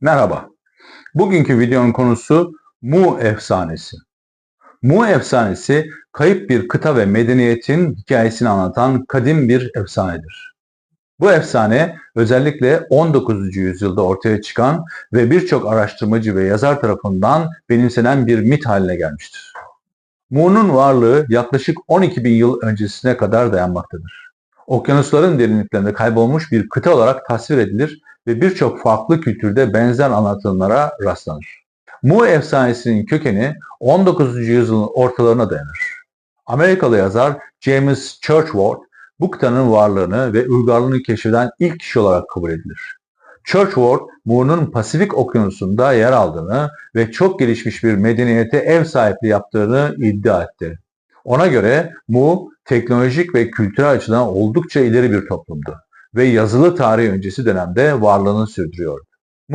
Merhaba. Bugünkü videonun konusu Mu efsanesi. Mu efsanesi kayıp bir kıta ve medeniyetin hikayesini anlatan kadim bir efsanedir. Bu efsane özellikle 19. yüzyılda ortaya çıkan ve birçok araştırmacı ve yazar tarafından benimsenen bir mit haline gelmiştir. Mu'nun varlığı yaklaşık 12 bin yıl öncesine kadar dayanmaktadır. Okyanusların derinliklerinde kaybolmuş bir kıta olarak tasvir edilir ve birçok farklı kültürde benzer anlatımlara rastlanır. Mu efsanesinin kökeni 19. yüzyılın ortalarına dayanır. Amerikalı yazar James Churchward bu kıtanın varlığını ve uygarlığını keşfeden ilk kişi olarak kabul edilir. Churchward, Mu'nun Pasifik Okyanusu'nda yer aldığını ve çok gelişmiş bir medeniyete ev sahipliği yaptığını iddia etti. Ona göre Mu, teknolojik ve kültürel açıdan oldukça ileri bir toplumdu ve yazılı tarih öncesi dönemde varlığını sürdürüyordu.